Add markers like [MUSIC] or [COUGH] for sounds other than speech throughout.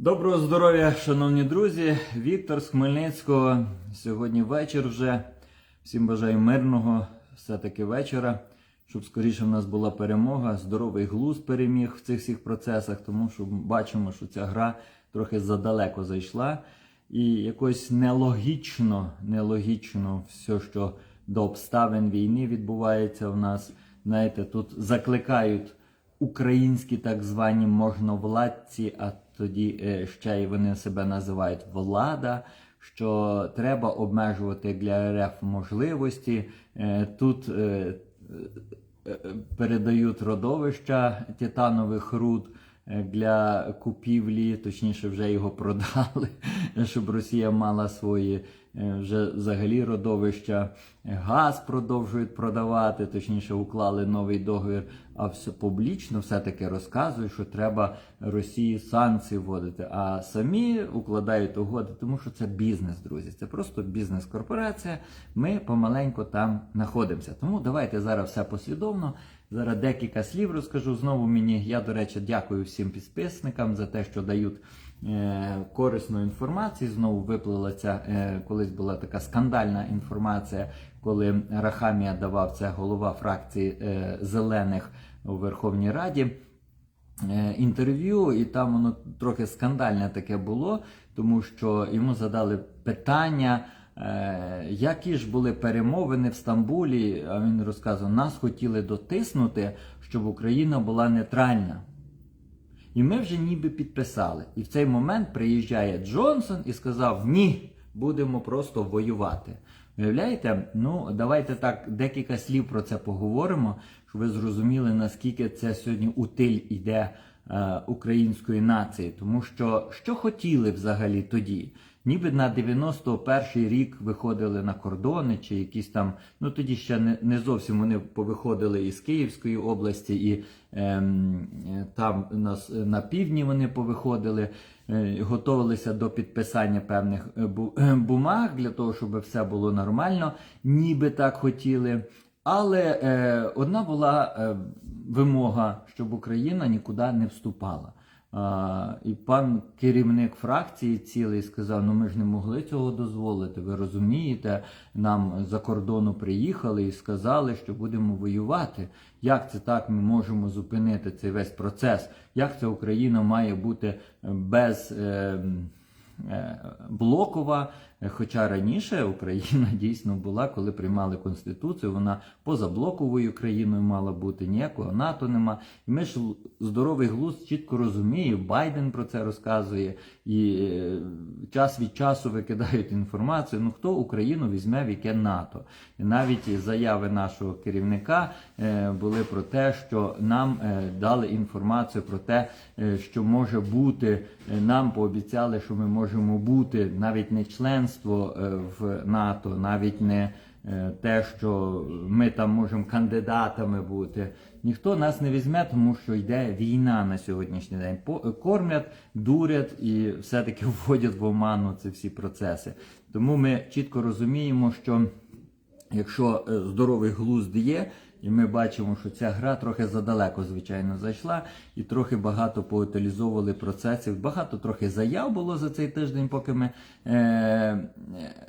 Доброго здоров'я, шановні друзі! Віктор з Хмельницького. Сьогодні вечір вже. Всім бажаю мирного все-таки вечора, щоб скоріше в нас була перемога. Здоровий глузд переміг в цих всіх процесах, тому що бачимо, що ця гра трохи задалеко зайшла. І якось нелогічно, нелогічно все, що до обставин війни відбувається в нас. Знаєте, тут закликають українські так звані можновладці, а тоді е, ще й вони себе називають влада. Що треба обмежувати для РФ можливості. Е, Тут е, передають родовища титанових руд для купівлі, точніше, вже його продали, [LAUGHS] щоб Росія мала свої е, вже взагалі родовища. Газ продовжують продавати, точніше, уклали новий договір, а все публічно все-таки розказують, що треба Росії санкції вводити. А самі укладають угоди, тому що це бізнес, друзі. Це просто бізнес-корпорація. Ми помаленьку там знаходимося. Тому давайте зараз все послідовно. Зараз декілька слів розкажу. Знову мені, я, до речі, дякую всім підписникам за те, що дають е, корисну інформацію. Знову виплила ця, е, колись була така скандальна інформація, коли Рахамія давав це голова фракції е, зелених у Верховній Раді. е, Інтерв'ю, і там воно трохи скандальне таке було, тому що йому задали питання, які ж були перемовини в Стамбулі. А він розказував, нас хотіли дотиснути, щоб Україна була нейтральна. І ми вже ніби підписали. І в цей момент приїжджає Джонсон і сказав: ні, будемо просто воювати. Уявляєте? Ну, давайте так декілька слів про це поговоримо, щоб ви зрозуміли, наскільки це сьогодні утиль іде е, української нації. Тому що що хотіли взагалі тоді? Ніби на 91-й рік виходили на кордони, чи якісь там, ну тоді ще не, не зовсім вони повиходили із Київської області, і е, там на, на півдні вони повиходили, е, готувалися до підписання певних е, е, бумаг для того, щоб все було нормально, ніби так хотіли. Але е, одна була е, вимога, щоб Україна нікуди не вступала. А, і пан керівник фракції цілий сказав: ну ми ж не могли цього дозволити. Ви розумієте, нам за кордону приїхали і сказали, що будемо воювати. Як це так ми можемо зупинити цей весь процес? Як це Україна має бути без. Е, е, блокова. Хоча раніше Україна [LAUGHS] дійсно була, коли приймали конституцію, вона позаблоковою країною мала бути, ніякого НАТО нема. І ми ж здоровий глузд чітко розуміємо, Байден про це розказує, і е, час від часу викидають інформацію. Ну хто Україну візьме в яке НАТО? І навіть заяви нашого керівника е, були про те, що нам е, дали інформацію про те, що може бути. Нам пообіцяли, що ми можемо бути навіть не членство е, в НАТО, навіть не е, те, що ми там можемо кандидатами бути. Ніхто нас не візьме, тому що йде війна на сьогоднішній день. По- Кормлять, дурять і все-таки [LAUGHS] вводять в оману ці всі процеси. Тому ми чітко розуміємо, що якщо е, здоровий глузд є, і ми бачимо, що ця гра трохи задалеко, звичайно, зайшла, і трохи багато поутилізовували процесів. Багато трохи заяв було за цей тиждень, поки ми е,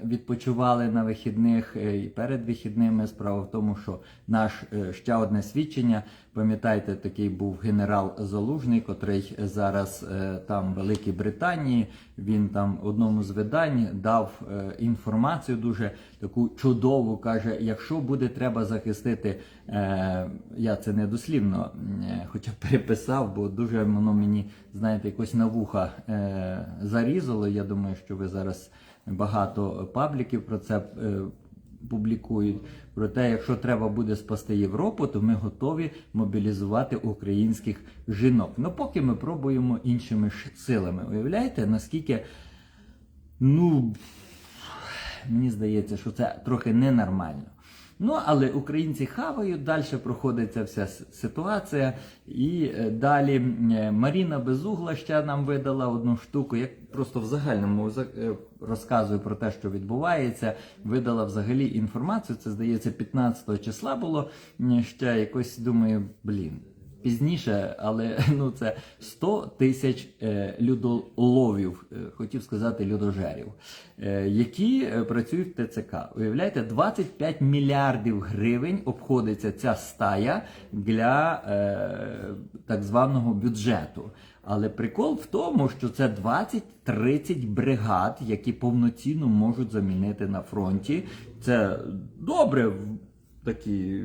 відпочивали на вихідних е, і перед вихідними. Справа в тому, що наш е, ще одне свідчення. Пам'ятаєте, такий був генерал Залужний, котрий зараз е, там в Великій Британії. Він там одному з видань дав е, інформацію дуже таку чудову. каже: якщо буде треба захистити, е, я це не дослівно, хоча переписав, бо дуже воно мені, знаєте, якось на вуха зарізало. Я думаю, що ви зараз багато пабліків про це. Публікують про те, якщо треба буде спасти Європу, то ми готові мобілізувати українських жінок. Ну поки ми пробуємо іншими силами. Уявляєте, наскільки ну мені здається, що це трохи ненормально. Ну, але українці хавають, далі проходить ця вся ситуація. І е, далі е, Маріна Безугла ще нам видала одну штуку. Я просто в загальному за- е, розказую про те, що відбувається. Видала взагалі інформацію. Це здається 15 числа було. Ще якось думаю, блін. Пізніше, але [LAUGHS] ну це 100 тисяч е, людоловів, е, хотів сказати людожерів, е, які працюють в ТЦК. Уявляєте, 25 мільярдів гривень обходиться ця стая для так званого бюджету. Але прикол в тому, що це 20-30 бригад, які повноцінно можуть замінити на фронті. Це добре, такі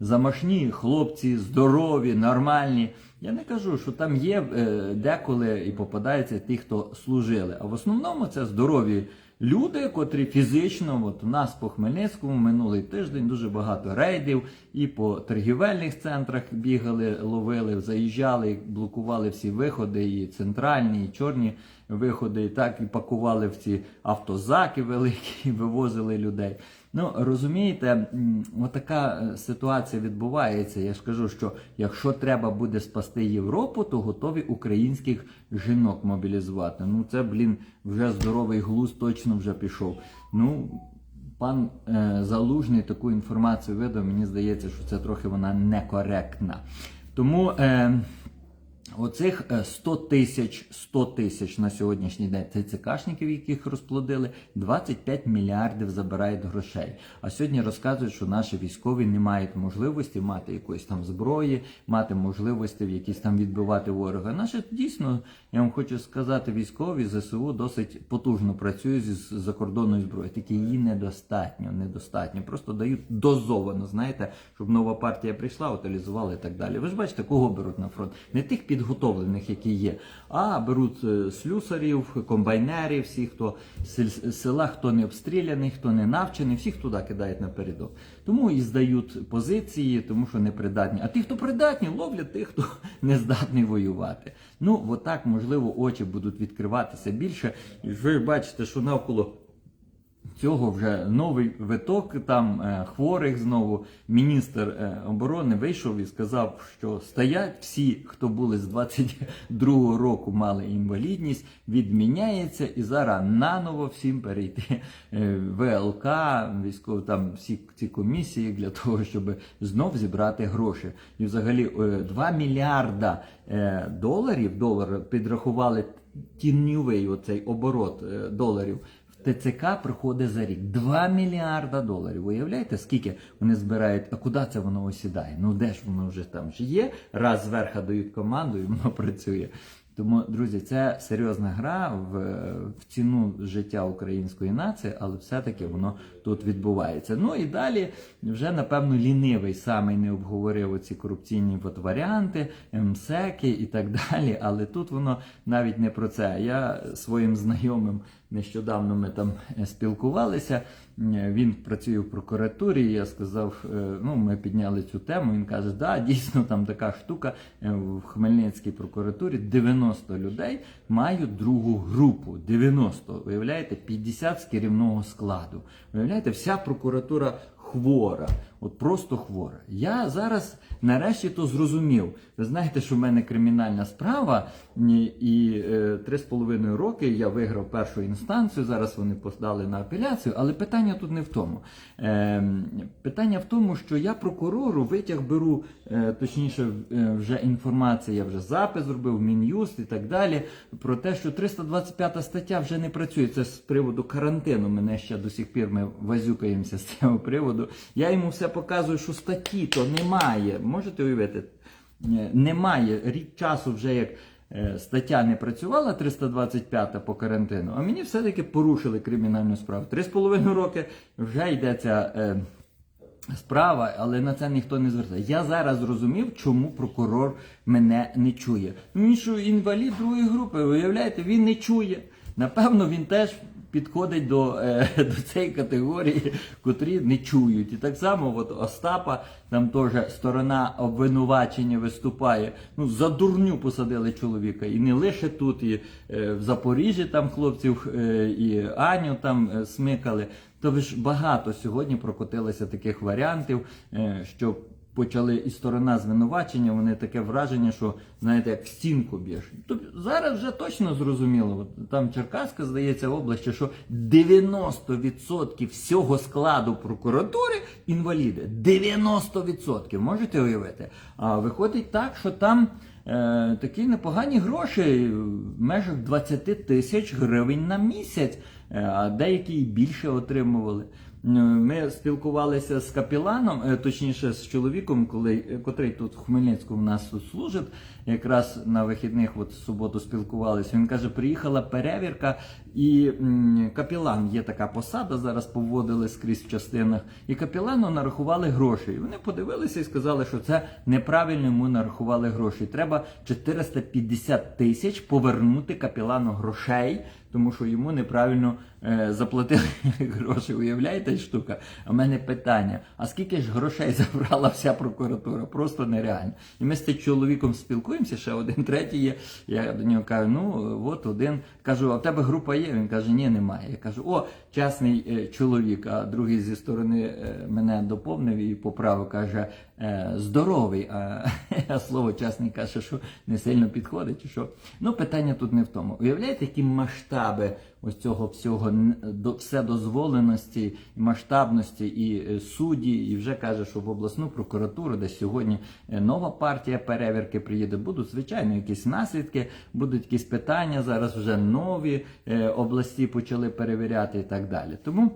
замашні хлопці, здорові, нормальні. Я не кажу, що там є е, деколи і попадаються ті, хто служили. А в основному це здорові люди, котрі фізично, от у нас по Хмельницькому минулий тиждень дуже багато рейдів, і по торгівельних центрах бігали, ловили, заїжджали, блокували всі виходи, і центральні, і чорні виходи, і так і пакували в ці автозаки великі, і вивозили людей. Ну розумієте, отака е, ситуація відбувається. Я ж кажу, що якщо треба буде спасти Європу, то готові українських жінок мобілізувати. Ну це, блін, вже здоровий глузд точно вже пішов. Ну. Пан е, Залужний таку інформацію видав, мені здається, що це трохи вона некоректна. Тому е, оцих е, 100 тисяч 100 тисяч на сьогоднішній день ТЦКшників, яких розплодили, 25 мільярдів забирають грошей. А сьогодні розказують, що наші військові не мають можливості мати якоїсь там зброї, мати можливості в якісь там відбивати ворога. Наші дійсно, я вам хочу сказати, військові ЗСУ досить потужно працюють з закордонною зброєю. Тільки її недостатньо, недостатньо. Просто дають дозовано, знаєте, щоб нова партія прийшла, утилізували і так далі. Ви ж бачите, кого беруть на фронт? Не тих підготовлених, які є, а беруть е, слюсарів, комбайнерів, всіх, хто з села, хто не обстріляний, хто не навчений, всіх туди кидають напередок. Тому і здають позиції, тому що не придатні. А ті, хто придатні, ловлять тих, хто [LAUGHS] не здатний воювати. Ну, отак, можливо, очі будуть відкриватися більше. І ви бачите, що навколо цього вже новий виток там е, хворих знову. Міністр е, оборони вийшов і сказав, що стоять всі, хто були з 22-го року, мали інвалідність, відміняється і зараз наново всім перейти е, ВЛК, військово там всі ці комісії для того, щоб знов зібрати гроші. І взагалі е, 2 мільярда доларів долар підрахували тіньовий оцей оборот доларів. ТЦК приходить за рік 2 мільярда доларів. Уявляєте, скільки вони збирають, а куди це воно осідає? Ну де ж воно вже там ж є? Раз зверху дають команду і воно [LAUGHS] працює. Тому, друзі, це серйозна гра в, в ціну життя української нації, але все-таки воно тут відбувається. Ну і далі вже, напевно, лінивий самий не обговорив оці корупційні от варіанти, МСЕКи і так [LAUGHS] далі. Але тут воно навіть не про це. Я своїм знайомим нещодавно ми там е, спілкувалися. Е, Він працює в прокуратурі. Я сказав, е, ну ми підняли цю тему. Він каже, да, дійсно там така штука в Хмельницькій прокуратурі 90 людей мають другу групу. 90, уявляєте, 50 з керівного складу. Уявляєте, вся прокуратура хвора, от просто хвора. Я зараз нарешті то зрозумів. Ви знаєте, що в мене кримінальна справа, і- е, три з половиною роки я виграв першу інстанцію. Зараз вони подали на апеляцію, але питання тут не в тому. Е, питання в тому, що я прокурору витяг беру, е, точніше, е, вже інформація, я вже запис зробив, Мін'юст і так далі. Про те, що 325 стаття вже не працює. Це з приводу карантину. Мене ще до сих пір ми вазюкаємося з цього приводу. Я йому все показую, що статті то немає. Можете уявити? Е, Немає рік часу вже як. е, Стаття не працювала 325 по карантину, а мені все-таки порушили кримінальну справу. Три з половиною роки вже йдеться е, справа, але на це ніхто не звертає. Я зараз зрозумів, чому прокурор мене не чує. Він що інвалід другої групи, виявляєте, він не чує. Напевно, він теж підходить до, е, [LAUGHS] до цієї категорії, котрі не чують. І так само, от Остапа, там теж сторона обвинувачення виступає. Ну, за дурню посадили чоловіка. І не лише тут, і е, в Запоріжжі там хлопців, е, і Аню там е, смикали. Тобто ж багато сьогодні прокотилося таких варіантів, е, що почали і сторона звинувачення, вони таке враження, що знаєте, як в стінку б'єш. Тобто зараз вже точно зрозуміло. От там Черкаська, здається, область, що 90% всього складу прокуратури інваліди. 90%. Можете уявити? А виходить так, що там. Е, такі непогані гроші в межах 20 тисяч гривень на місяць, е, а деякі і більше отримували. Е, Ми спілкувалися з капіланом, е, точніше з чоловіком, коли, е, котрий тут в Хмельницькому в нас тут служить. Якраз на вихідних, от суботу спілкувалися. Він каже, приїхала перевірка, і капілан є така посада, зараз поводили скрізь в частинах. І капілану нарахували гроші. І вони подивилися і сказали, що це неправильно йому нарахували гроші. Треба 450 тисяч повернути капілану грошей, тому що йому неправильно заплатили [LAUGHS] гроші. Уявляєте штука? А в мене питання: а скільки ж грошей [LAUGHS] забрала вся прокуратура? Просто нереально. І ми з цим чоловіком спілкуємося, ще один третій є. Я до нього кажу, ну от один. Кажу, а в тебе група є? Він каже, ні, немає. Я кажу, о, чесний е, чоловік. А другий зі сторони е, мене доповнив і поправив, каже, е, здоровий. [LAUGHS] А, слово чесний каже, що не сильно підходить. Що? Ну, питання тут не в тому. Уявляєте, які масштаби ось цього всього до вседозволеності, масштабності і е, судді, і вже каже, що в обласну прокуратуру, де сьогодні е, нова партія перевірки приїде, будуть звичайно якісь наслідки, будуть якісь питання. Зараз вже нові е, області почали перевіряти і так далі. Тому.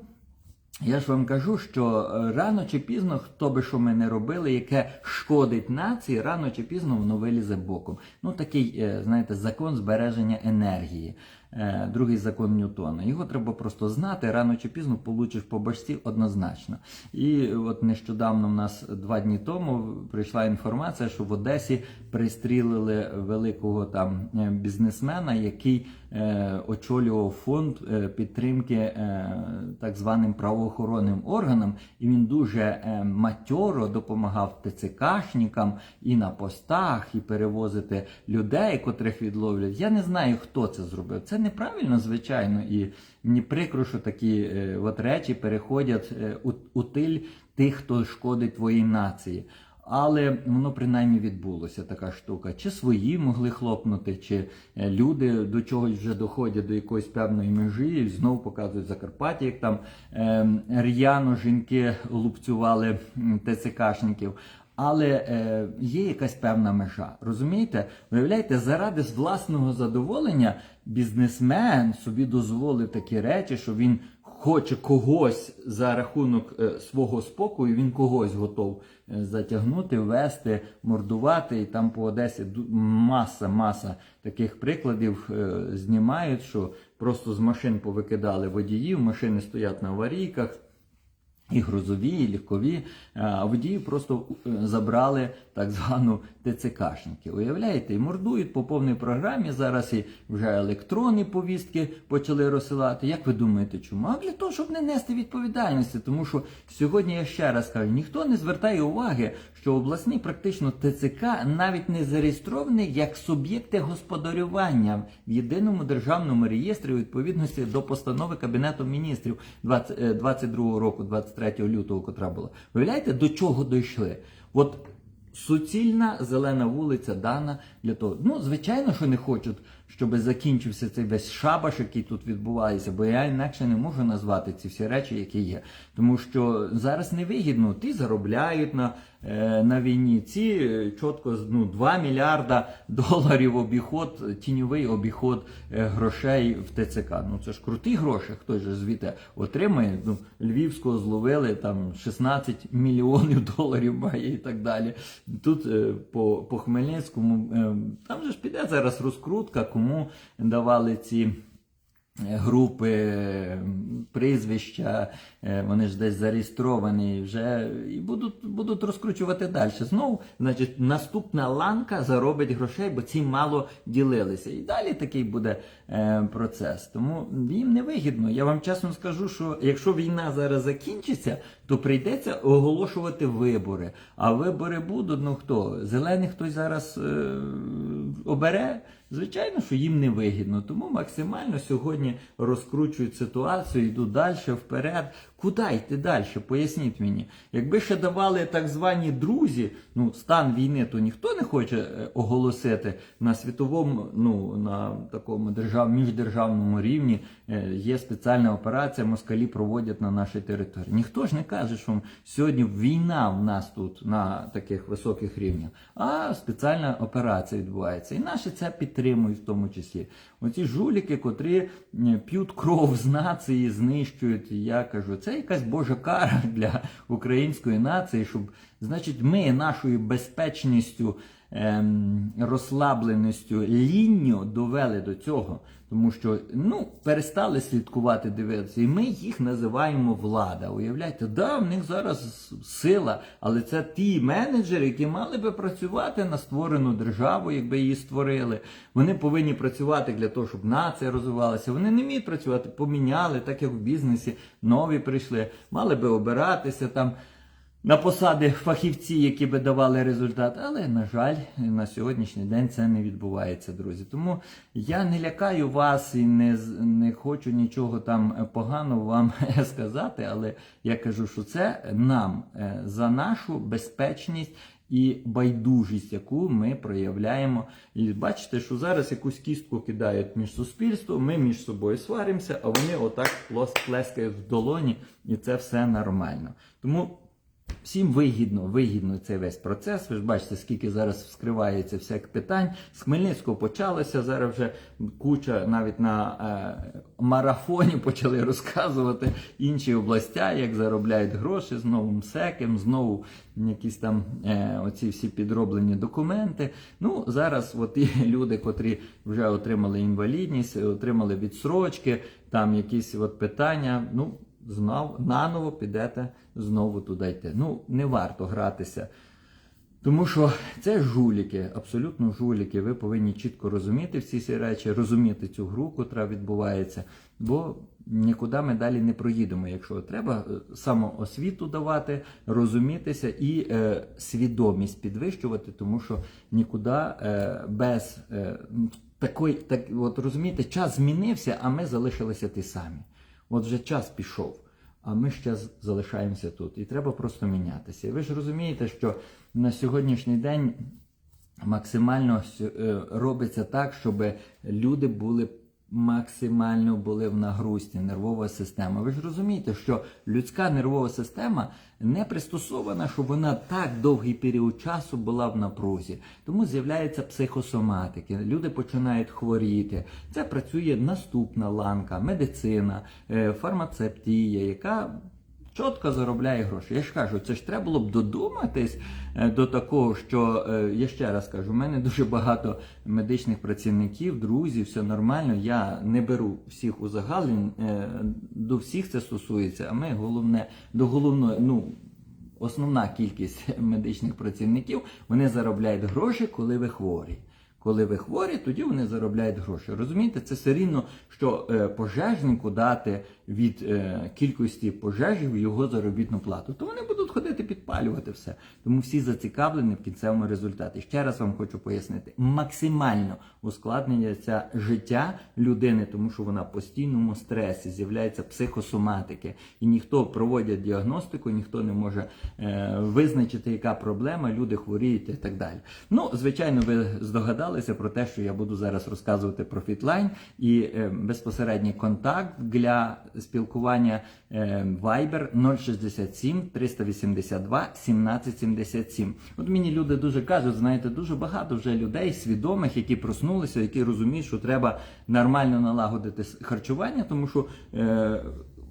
Я ж вам кажу, що рано чи пізно, хто би що ми не робили, яке шкодить нації, рано чи пізно воно вилізе боком. Ну такий, знаєте, закон збереження енергії. Е, Другий закон Ньютона. Його треба просто знати, рано чи пізно получиш по башці однозначно. І от нещодавно в нас два дні тому прийшла інформація, що в Одесі пристрілили великого там е, бізнесмена, який е, очолював фонд підтримки так званим правоохоронним органам, і він дуже матьоро допомагав ТЦКшникам і на постах, і перевозити людей, котрих відловлять. Я не знаю, хто це зробив. Це неправильно, звичайно, і мені прикро, що такі е, от речі переходять е, у, у тиль тих, хто шкодить твоїй нації. Але воно принаймні відбулося така штука. Чи свої могли хлопнути, чи е, люди до чогось вже доходять до якоїсь певної межі, і знову показують Закарпаття, як там е, р'яно жінки лупцювали ТЦКшників. Але е, є якась певна межа. Розумієте? Виявляєте, заради власного задоволення бізнесмен собі дозволив такі речі, що він хоче когось за рахунок е, свого спокою, він когось готов е, затягнути, вести, мордувати. І там по Одесі маса, маса таких прикладів е, знімають, що просто з машин повикидали водіїв, машини стоять на аварійках. І грузові, і легкові, водії просто е, забрали так звану ТЦКшники. Уявляєте, і мордують по повній програмі. Зараз і вже електронні повістки почали розсилати. Як ви думаєте, чому? А для того, щоб не нести відповідальності. Тому що сьогодні я ще раз кажу, ніхто не звертає уваги, що обласний практично ТЦК навіть не зареєстрований як суб'єкти господарювання в єдиному державному реєстрі у відповідності до постанови Кабінету міністрів 20, е, 22 року, 23 лютого, котра була. Виявляєте, до чого дійшли? От суцільна зелена вулиця дана для того. Ну, звичайно, що не хочуть, щоб закінчився цей весь шабаш, який тут відбувається, бо я інакше не можу назвати ці всі речі, які є. Тому що зараз невигідно, ті заробляють на, е, на війні, ці е, чітко ну, 2 мільярда [LAUGHS] доларів обіход, тіньовий обіход е, грошей в ТЦК. Ну це ж круті гроші, хтось же звідти отримає. Ну, Львівського зловили там 16 мільйонів [LAUGHS] доларів має і так далі. Тут по, по Хмельницькому там же ж піде зараз розкрутка, кому давали ці. е, Групи, е, прізвища, е, вони ж десь зареєстровані вже і будуть, будуть розкручувати далі. Знову, значить, наступна ланка заробить грошей, бо ці мало ділилися. І далі такий буде процес. Тому їм не вигідно. Я вам чесно скажу, що якщо війна зараз закінчиться, то прийдеться оголошувати вибори. А вибори будуть, ну хто? Зелений хтось зараз е, обере Звичайно, що їм не вигідно, тому максимально сьогодні розкручують ситуацію, йдуть далі, вперед. Куди йти далі? Поясніть мені. Якби ще давали так звані друзі, ну стан війни, то ніхто не хоче е, оголосити на світовому, ну на такому держав, міждержавному рівні. е, Є спеціальна операція, москалі проводять на нашій території. Ніхто ж не каже, що сьогодні війна в нас тут на таких високих рівнях, а спеціальна операція відбувається. І наші це підтримують в тому числі. Оці жуліки, котрі п'ють кров з нації, знищують. Я кажу, це якась божа кара [LAUGHS] для української нації, щоб, значить, ми нашою безпечністю, ем, розслабленістю, лінню довели до цього. Тому що ну перестали слідкувати, дивитися, і ми їх називаємо влада. Уявляєте, да, в них зараз сила, але це ті менеджери, які мали би працювати на створену державу, якби її створили. Вони повинні працювати для того, щоб нація розвивалася. Вони не вміють працювати, поміняли, так як в бізнесі нові прийшли, мали би обиратися там на посади фахівці, які би давали результат. Але, на жаль, на сьогоднішній день це не відбувається, друзі. Тому я не лякаю вас і не, не хочу нічого там поганого вам [LAUGHS] сказати, але я кажу, що це нам е, за нашу безпечність. І байдужість, яку ми проявляємо, і бачите, що зараз якусь кістку кидають між суспільством, ми між собою сваримося, а вони отак плескають в долоні, і це все нормально. Тому Всім вигідно, вигідно цей весь процес. Ви ж бачите, скільки зараз вскривається всяких питань. З Хмельницького почалося. Зараз вже куча навіть на е, марафоні почали розказувати інші областя, як заробляють гроші з новим секем, знову якісь там е, оці всі підроблені документи. Ну зараз от і люди, котрі вже отримали інвалідність, отримали відсрочки, там якісь от питання. Ну знов наново підете знову туди йти. Ну, не варто гратися. Тому що це жуліки, абсолютно жуліки. Ви повинні чітко розуміти всі ці речі, розуміти цю гру, котра відбувається, бо нікуди ми далі не проїдемо. Якщо треба е, самоосвіту давати, розумітися і е, свідомість підвищувати, тому що нікуди е, без е, такої, так, от розумієте, час змінився, а ми залишилися ті самі. От вже час пішов, а ми ще залишаємося тут. І треба просто мінятися. І ви ж розумієте, що на сьогоднішній день максимально е, робиться так, щоб люди були максимально були в нагрузці, нервова система. Ви ж розумієте, що людська нервова система не пристосована, щоб вона так довгий період часу була в напрузі. Тому з'являється психосоматики. Люди починають хворіти. Це працює наступна ланка, медицина, фармацептія, фармацевтія, яка чітко заробляє гроші. Я ж кажу, це ж треба було б додуматись е, до такого, що е, я ще раз кажу, в мене дуже багато медичних працівників, друзів, все нормально. Я не беру всіх узагальнень, е, до всіх це стосується. А ми головне до головної, ну. Основна кількість [LAUGHS] медичних працівників вони заробляють гроші, коли ви хворі. Коли ви хворі, тоді вони заробляють гроші. Розумієте, це все рівно, що е, пожежнику дати від е, кількості пожежів його заробітну плату. То вони будуть ходити підпалювати все. Тому всі зацікавлені в кінцевому результаті. Ще раз вам хочу пояснити: максимально ускладнюється життя людини, тому що вона в постійному стресі, з'являється психосоматики, і ніхто проводять діагностику, ніхто не може е, визначити, яка проблема, люди хворіють і так далі. Ну, звичайно, ви здогадалися про те, що я буду зараз розказувати про Фітлайн і е, безпосередній контакт для спілкування е, Viber 067 382 1777. От мені люди дуже кажуть, знаєте, дуже багато вже людей свідомих, які проснулися, які розуміють, що треба нормально налагодити харчування, тому що. Е,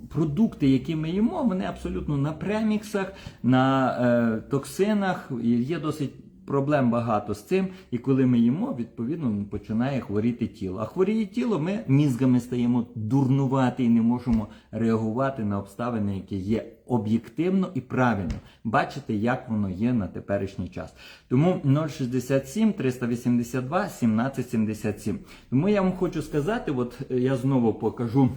Продукти, які ми їмо, вони абсолютно на преміксах, на е, токсинах. Є досить проблем багато з цим. І коли ми їмо, відповідно починає хворіти тіло. А хворіє тіло, ми мізгами стаємо дурнувати і не можемо реагувати на обставини, які є об'єктивно і правильно. Бачите, як воно є на теперішній час. Тому 067 382 1777. Тому я вам хочу сказати, от е, я знову покажу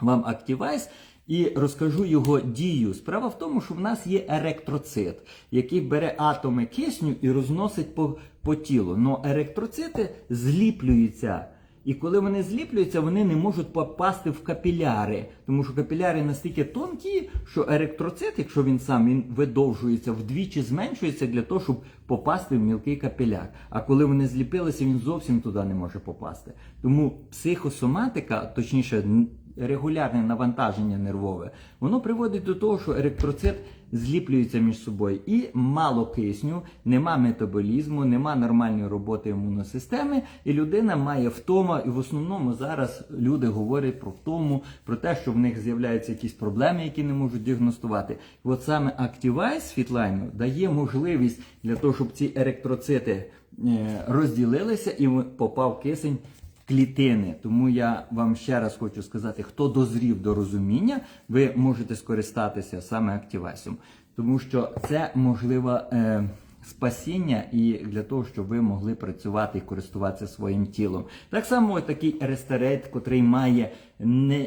вам Activize. І розкажу його дію. Справа в тому, що в нас є еректроцит, який бере атоми кисню і розносить по, по тілу. Но еректроцити зліплюються. І коли вони зліплюються, вони не можуть попасти в капіляри, тому що капіляри настільки тонкі, що еректроцит, якщо він сам він видовжується вдвічі, зменшується для того, щоб попасти в мілкий капіляр. А коли вони зліпилися, він зовсім туди не може попасти. Тому психосоматика, точніше, регулярне навантаження нервове, воно приводить до того, що еректроцит зліплюється між собою і мало кисню, нема метаболізму, нема нормальної роботи імунної системи, і людина має втома. І в основному зараз люди говорять про втому, про те, що в них з'являються якісь проблеми, які не можуть діагностувати. І от саме Activize Fitline дає можливість для того, щоб ці еректроцити е, розділилися і попав кисень клітини. Тому я вам ще раз хочу сказати, хто дозрів до розуміння, ви можете скористатися саме активасом, тому що це можливо е, спасіння і для того, щоб ви могли працювати і користуватися своїм тілом. Так само такий рестерейт, котрий має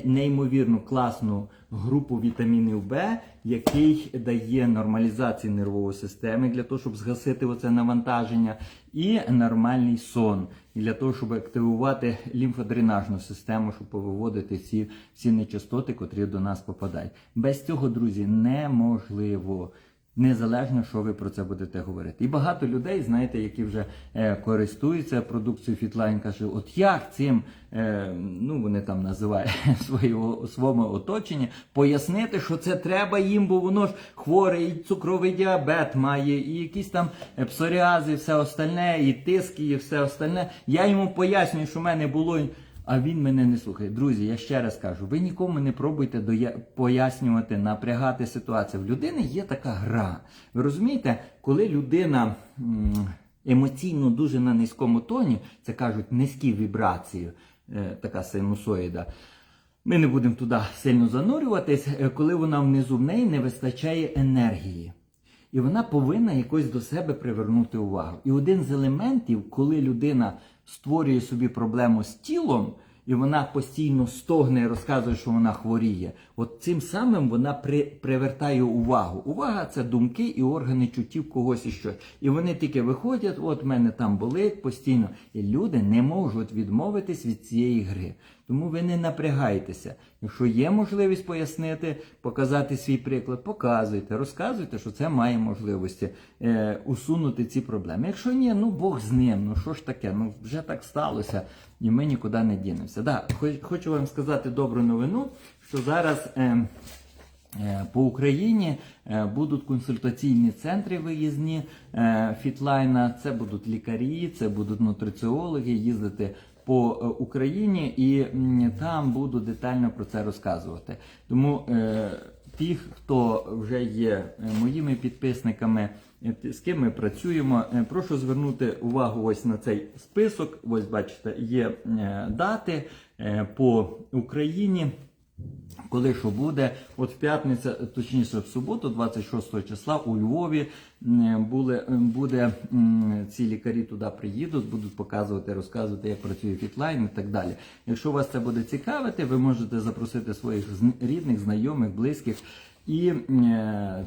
неймовірну класну групу вітамінів Б, який дає нормалізацію нервової системи для того, щоб згасити оце навантаження, і нормальний сон для того, щоб активувати лімфодренажну систему, щоб повиводити ці всі нечистоти, котрі до нас попадають. Без цього, друзі, неможливо. Незалежно, що ви про це будете говорити. І багато людей, знаєте, які вже е, користуються продукцією Fitline, каже, от як цим, е, ну вони там називають [LAUGHS] свого, своєму оточенні, пояснити, що це треба їм, бо воно ж хворе, і цукровий діабет має, і якісь там псоріази, і все остальне, і тиски, і все остальне. Я йому пояснюю, що в мене було. А він мене не слухає. Друзі, я ще раз кажу: ви нікому не пробуйте доя... пояснювати, напрягати ситуацію. В людини є така гра. Ви розумієте, коли людина емоційно дуже на низькому тоні, це кажуть низькі вібрації, е, така синусоїда. Ми не будемо туди сильно занурюватись, е, коли вона внизу в неї не вистачає енергії. І вона повинна якось до себе привернути увагу. І один з елементів, коли людина створює собі проблему з тілом, і вона постійно стогне і розказує, що вона хворіє, от цим самим вона при, привертає увагу. Увага це думки і органи чуттів когось і щось. І вони тільки виходять, от мене там болить постійно. І люди не можуть відмовитись від цієї гри. Тому ви не напрягайтеся. Якщо є можливість пояснити, показати свій приклад, показуйте, розказуйте, що це має можливості е, усунути ці проблеми. Якщо ні, ну Бог з ним, ну що ж таке, ну вже так сталося, і ми нікуди не дінемося. Да, хоч- хочу вам сказати добру новину, що зараз. Е, По Україні е, будуть консультаційні центри виїзні е, Фітлайна. Це будуть лікарі, це будуть нутриціологи їздити по е, Україні і там буду детально про це розказувати. Тому е, ті, хто вже є е, моїми підписниками, е, з ким ми працюємо, е, прошу звернути увагу ось на цей список. Ось бачите, є е, дати е, по Україні. Коли що буде, от в п'ятницю, точніше в суботу, 26 числа у Львові м, буде ці лікарі туди приїдуть, будуть показувати, розказувати, як працює фітлайн і так далі. Якщо вас це буде цікавити, ви можете запросити своїх рідних, знайомих, близьких і. е,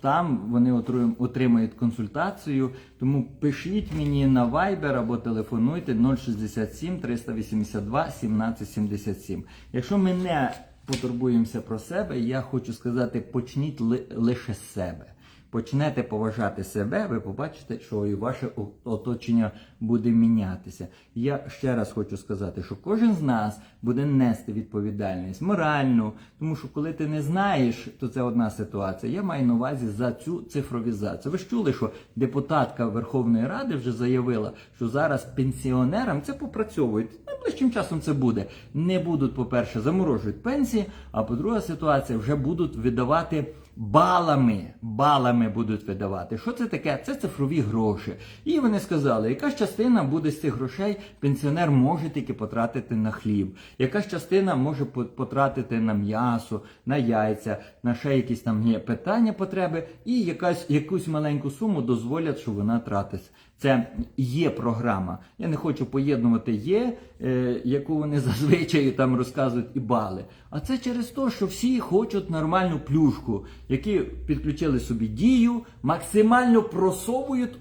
там вони отримають консультацію. Тому пишіть мені на Viber або телефонуйте 067 382 1777. Якщо ми не потурбуємося про себе, я хочу сказати, почніть ли- лише з себе. Почнете поважати себе, ви побачите, що і ваше оточення буде мінятися. Я ще раз хочу сказати, що кожен з нас буде нести відповідальність моральну, тому що коли ти не знаєш, то це одна ситуація. Я маю на увазі за цю цифровізацію. Ви ж чули, що депутатка Верховної Ради вже заявила, що зараз пенсіонерам це попрацьовують. Найближчим часом це буде. Не будуть, по-перше, заморожують пенсії, а по-друге, ситуація вже будуть видавати балами. Балами будуть видавати. Що це таке? Це цифрові гроші. І вони сказали, якась частина буде з цих грошей пенсіонер може тільки потратити на хліб, якась частина може по- потратити на м'ясо, на яйця, на ще якісь там є питання, потреби, і якась якусь маленьку суму дозволять, що вона тратить Це є програма. Я не хочу поєднувати є, е, яку вони [LAUGHS] зазвичай там розказують, і бали. А це через те, що всі хочуть нормальну плюшку, які підключили собі дію, максимально просовують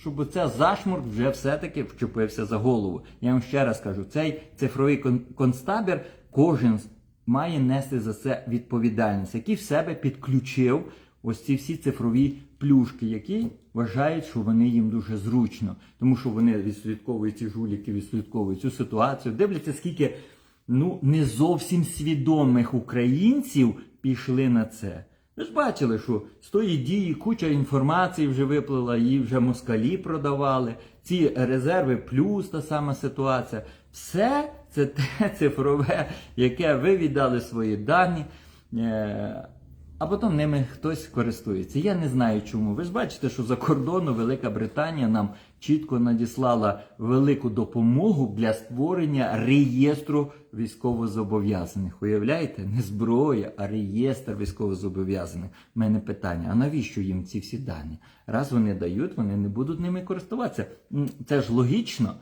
щоб це зашморк вже все-таки вчепився за голову. Я вам ще раз кажу, цей цифровий кон- концтабір кожен має нести за це відповідальність, який в себе підключив ось ці всі цифрові плюшки, які вважають, що вони їм дуже зручно, тому що вони відслідковують ці жуліки, відслідковують цю ситуацію, дивляться, скільки ну не зовсім свідомих українців пішли на це. Ви ж бачили, що з тої дії куча інформації вже виплила, її вже москалі продавали. Ці резерви, плюс та сама ситуація. Все це те [LAUGHS] цифрове, яке ви віддали свої дані. А потім ними хтось користується. Я не знаю чому. Ви ж бачите, що за кордону Велика Британія нам чітко надіслала велику допомогу для створення реєстру військовозобов'язаних. Уявляєте, не зброя, а реєстр військовозобов'язаних. У мене питання: а навіщо їм ці всі дані? Раз вони дають, вони не будуть ними користуватися. Це ж логічно.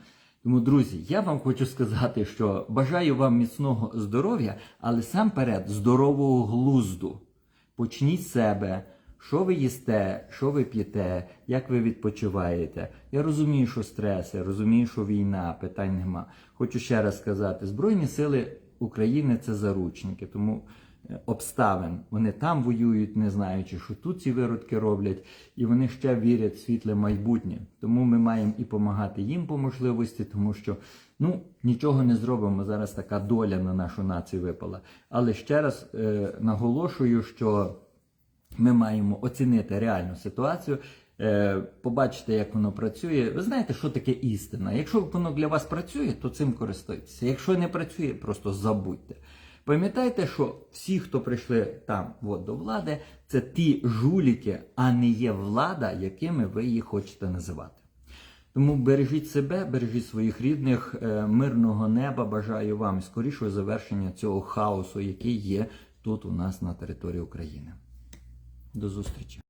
Тому, друзі, я вам хочу сказати, що бажаю вам міцного здоров'я, але сам перед здорового глузду. Почніть з себе, що ви їсте, що ви п'єте, як ви відпочиваєте. Я розумію, що стрес, я розумію, що війна, питань нема. Хочу ще раз сказати: Збройні сили України це заручники, тому е, обставин. Вони там воюють, не знаючи, що тут ці виродки роблять, і вони ще вірять в світле майбутнє. Тому ми маємо і допомагати їм по можливості, тому що ну нічого не зробимо. Зараз така доля на нашу націю випала. Але ще раз е, наголошую, що ми маємо оцінити реальну ситуацію. Е, Побачити, як воно працює. Ви знаєте, що таке істина. Якщо воно для вас працює, то цим користуйтеся. Якщо не працює, просто забудьте. Пам'ятайте, що всі, хто прийшли там от, до влади, це ті жуліки, а не є влада, якими ви її хочете називати. Тому бережіть себе, бережіть своїх рідних, е, мирного неба. Бажаю вам скорішого завершення цього хаосу, який є тут у нас на території України. До зустрічі!